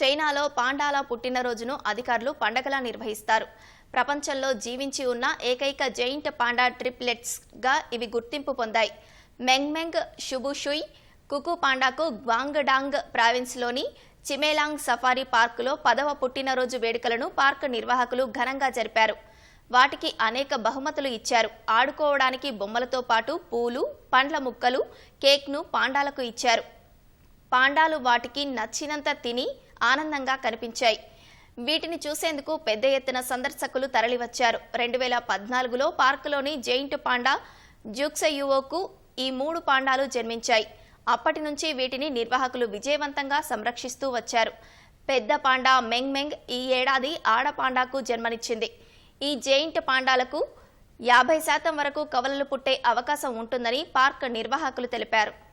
చైనాలో పాండాల పుట్టినరోజును అధికారులు పండగలా నిర్వహిస్తారు. ప్రపంచంలో జీవించి ఉన్న ఏకైక జైంట్ పాండా ట్రిప్లెట్స్గా ఇవి గుర్తింపు పొందాయి. మెంగ్మెంగ్ షుబుషుయ్ కుకు పాండాకు గ్వాంగ్డాంగ్ ప్రావిన్స్లోని చిమేలాంగ్ సఫారీ పార్కులో పదవ పుట్టినరోజు వేడుకలను పార్క్ నిర్వాహకులు ఘనంగా జరిపారు. వాటికి అనేక బహుమతులు ఇచ్చారు. ఆడుకోవడానికి బొమ్మలతో పాటు పూలు పండ్ల ముక్కలు కేక్ను పాండాలకు ఇచ్చారు. పాండాలు వాటికి నచ్చినంత తిని ఆనందంగా కనిపించాయి. వీటిని చూసేందుకు పెద్ద ఎత్తున సందర్శకులు తరలివచ్చారు. రెండు వేల పద్నాలుగులో పార్కులోని జైంట్ పాండా జుక్సయువోకు ఈ మూడు పాండాలు జన్మించాయి. అప్పటి నుంచి వీటిని నిర్వాహకులు విజయవంతంగా సంరక్షిస్తూ వచ్చారు. పెద్ద పాండా మెంగ్ మెంగ్ ఈ ఏడాది ఆడ పాండాకు జన్మనిచ్చింది. ఈ జైంట్ పాండాలకు యాభై శాతం వరకు కవలలు పుట్టే అవకాశం ఉంటుందని పార్క్ నిర్వాహకులు తెలిపారు.